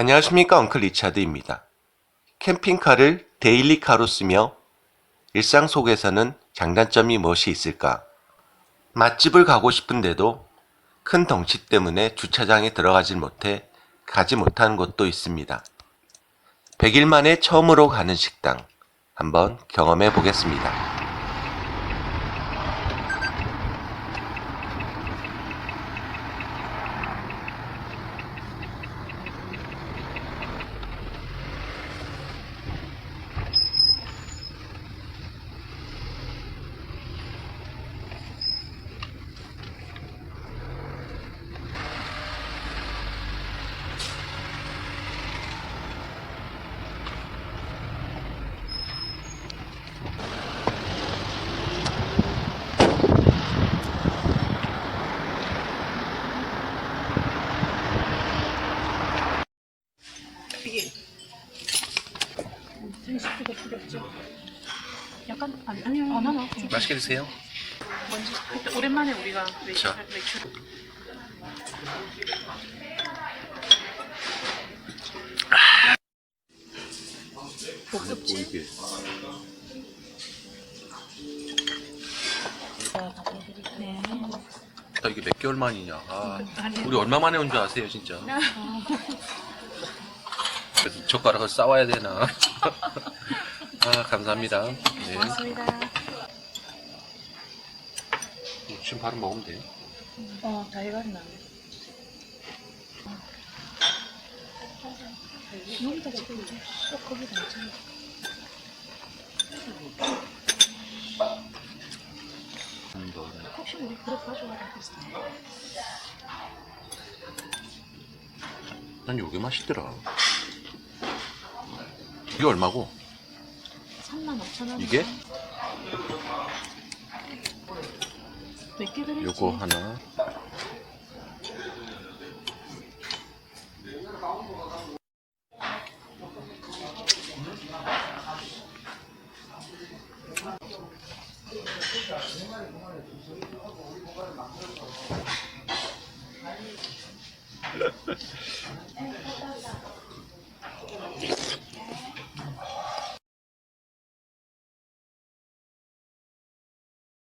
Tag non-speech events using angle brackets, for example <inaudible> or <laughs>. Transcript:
안녕하십니까 엉클 리차드입니다. 캠핑카를 데일리카로 쓰며 일상 속에서는 장단점이 무엇이 있을까? 맛집을 가고 싶은데도 큰 덩치 때문에 주차장에 들어가질 못해 가지 못한 곳도 있습니다. 100일 만에 처음으로 가는 식당 한번 경험해 보겠습니다. 약간 아니 아니요 안 하나. 맛있게 드세요. 먼저 그때 오랜만에 우리가 외출 자. 외출. 복습지. 네. 아, 이게 몇 개월 만이냐. 아, 아니. 우리 얼마 만에 온 줄 아세요, 진짜? 그래서 젓가락을 싸와야 되나. <laughs> 아, 감사합니다. 네. 고맙습니다. 지금 바로 먹으면 돼요. 어, 달걀이 나네. 여기다가 좀쏙 거기다 괜찮아. 혹시 우리 그릇 가져와야 되겠어? 난 요게 맛있더라. 이게 얼마고? 3만 5천 원. 이게? 몇 개 그랬지? 요거 하나.